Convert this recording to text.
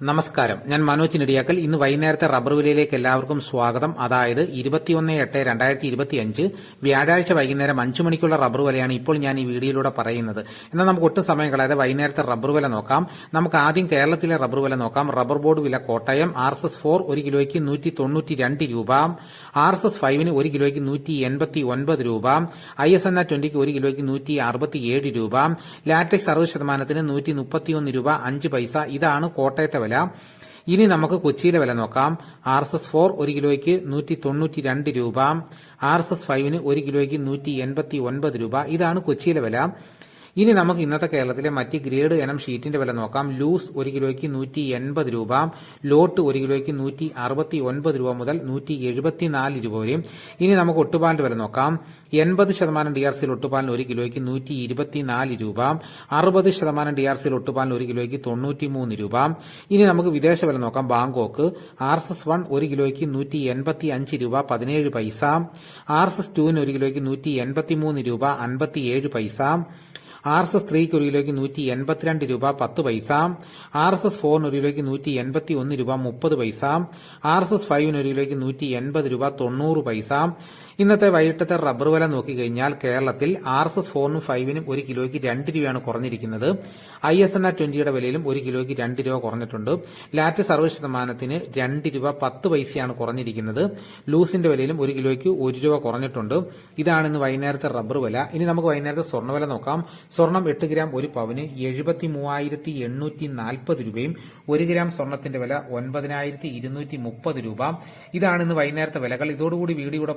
നമസ്കാരം. ഞാൻ മനോജ് നെടിയാക്കൽ. ഇന്ന് വൈകുന്നേരത്തെ റബ്ബർ വിലയിലേക്ക് എല്ലാവർക്കും സ്വാഗതം. അതായത് ഇരുപത്തിയൊന്ന് എട്ട് രണ്ടായിരത്തി ഇരുപത്തി അഞ്ച് വ്യാഴാഴ്ച വൈകുന്നേരം അഞ്ചു മണിക്കുള്ള റബ്ബർ വിലയാണ് ഇപ്പോൾ ഞാൻ ഈ വീഡിയോയിലൂടെ പറയുന്നത്. എന്നാൽ നമുക്ക് ഒട്ടും സമയം കളയാതെ വൈകുന്നേരത്തെ റബ്ബർ വില നോക്കാം. നമുക്ക് ആദ്യം കേരളത്തിലെ റബ്ബർ വില നോക്കാം. റബ്ബർ ബോർഡ് വില Kottayam. R S S four ഒരു കിലോയ്ക്ക് നൂറ്റി തൊണ്ണൂറ്റി രണ്ട് രൂപ. ആർ എസ് എസ് ഫൈവിന് ഒരു കിലോയ്ക്ക് നൂറ്റി എൺപത്തി ഒൻപത് രൂപ. ഐ എസ് എൻ ആ ട്വന്റിക്ക് ഒരു കിലോയ്ക്ക് നൂറ്റി അറുപത്തി ഏഴ് രൂപ. ലാറ്റക്സ് അറുപത് ശതമാനത്തിന് നൂറ്റി മുപ്പത്തിയൊന്ന് രൂപ അഞ്ച് പൈസ. ഇതാണ് കോട്ടയത്തെ വില ഇനി നമുക്ക് കൊച്ചിയിലെ വില നോക്കാം. ആർ എസ് എസ് ഫോർ ഒരു കിലോയ്ക്ക് നൂറ്റി തൊണ്ണൂറ്റി രണ്ട് രൂപ. ആർ എസ് എസ് ഫൈവിന് ഒരു കിലോയ്ക്ക് നൂറ്റി എൺപത്തി ഒൻപത് രൂപ. ഇതാണ് കൊച്ചിയിലെ വില. ഇനി നമുക്ക് ഇന്നത്തെ കേരളത്തിലെ മറ്റ് ഗ്രേഡ് ഇനം ഷീറ്റിന്റെ വില നോക്കാം. ലൂസ് ഒരു കിലോയ്ക്ക് നൂറ്റി എൺപത് രൂപ ലോട്ട് ഒരു കിലോയ്ക്ക് നൂറ്റി അറുപത്തി ഒൻപത് രൂപ മുതൽ നൂറ്റി എഴുപത്തിനാല് രൂപ വരെയും. ഇനി നമുക്ക് ഒട്ടുപാലിന്റെ വില നോക്കാം. എൺപത് ശതമാനം ഡി ആർ സിയിൽ ഒട്ടുപാലിന് ഒരു കിലോയ്ക്ക് നൂറ്റി ഇരുപത്തിനാല് രൂപ അറുപത് ശതമാനം ഡി ആർ സിയിൽ ഒട്ടുപാലിന് ഒരു കിലോയ്ക്ക് തൊണ്ണൂറ്റി മൂന്ന് രൂപ. ഇനി നമുക്ക് വിദേശ വില നോക്കാം. Bangkok R S S one ഒരു കിലോയ്ക്ക് നൂറ്റി എൺപത്തി അഞ്ച് രൂപ പതിനേഴ് പൈസ. ആർ എസ് എസ് ടുവിന് ഒരു കിലോയ്ക്ക് നൂറ്റി എൺപത്തി മൂന്ന് രൂപ അൻപത്തിയേഴ് പൈസ. ആർ എസ് എസ് ത്രീക്ക് ഒരു കിലോയ്ക്ക് നൂറ്റി എൺപത്തിരണ്ട് രൂപ പത്ത് പൈസ ആർ എസ് എസ് ഫോറിന് ഒരു കിലോയ്ക്ക് നൂറ്റി എൺപത്തി ഒന്ന് രൂപ മുപ്പത് പൈസ ആർ എസ് എസ് ഫൈവിന് ഒരു കിലോയ്ക്ക് നൂറ്റി എൺപത് രൂപ തൊണ്ണൂറ് പൈസ ഇന്നത്തെ വൈകിട്ടത്തെ റബ്ബർ വില നോക്കിക്കഴിഞ്ഞാൽ കേരളത്തിൽ ആർ എസ് എസ് ഫോറിനും ഫൈവിനും ഒരു കിലോയ്ക്ക് രണ്ട് രൂപയാണ് കുറഞ്ഞിരിക്കുന്നത്. ഐ എസ് എൻ ആർ ട്വന്റിയുടെ വിലയിലും ഒരു കിലോയ്ക്ക് രണ്ട് രൂപ കുറഞ്ഞിട്ടുണ്ട്. ലാറ്റ് സർവ ശതമാനത്തിന് രണ്ട് രൂപ പത്ത് പൈസയാണ് കുറഞ്ഞിരിക്കുന്നത്. ലൂസിന്റെ വിലയിലും ഒരു കിലോയ്ക്ക് ഒരു രൂപ കുറഞ്ഞിട്ടുണ്ട്. ഇതാണ് ഇന്ന് വൈകുന്നേരത്തെ റബ്ബർ വില. ഇനി നമുക്ക് വൈകുന്നേരത്തെ സ്വർണ വില നോക്കാം. സ്വർണം എട്ട് ഗ്രാം ഒരു പവന് എഴുപത്തി മൂവായിരത്തി എണ്ണൂറ്റി നാൽപ്പത് രൂപയും ഒരു ഗ്രാം സ്വർണത്തിന്റെ വില ഒൻപതിനായിരത്തി ഇരുന്നൂറ്റി മുപ്പത് രൂപ. ഇതാണ് ഇന്ന് വൈകുന്നേരത്തെ വിലകൾ. ഇതോടുകൂടി വീഡിയോ ഇവിടെ